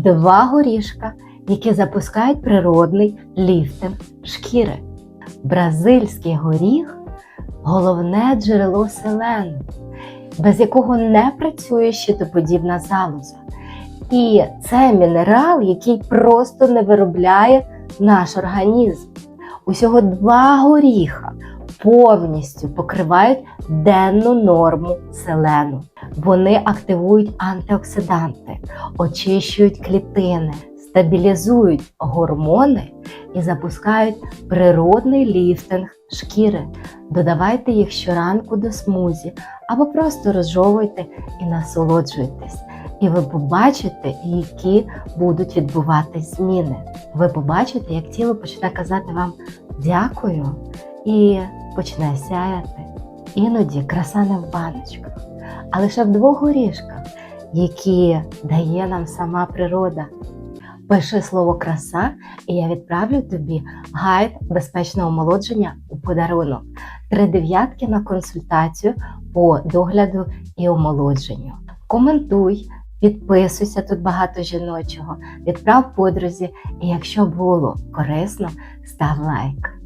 два горішка, які запускають природний ліфтинг шкіри. Бразильський горіх головне джерело селену, без якого не працює щитоподібна залоза. І це мінерал, який просто не виробляє наш організм. Усього два горіха повністю покривають денну норму селену. Вони активують антиоксиданти, очищують клітини, стабілізують гормони і запускають природний ліфтинг шкіри. Додавайте їх щоранку до смузі або просто розжовуйте і насолоджуйтесь. І ви побачите, які будуть відбуватись зміни. Ви побачите, як тіло почне казати вам дякую і почне сяяти. Іноді краса не в баночках, а лише в двох горішках, які дає нам сама природа. Пиши слово краса, і я відправлю тобі гайд безпечного омолодження у подарунок. Три дев'ятки на консультацію по догляду і омолодженню. Коментуй, підписуйся тут багато жіночого, відправ подрузі, і якщо було корисно, став лайк.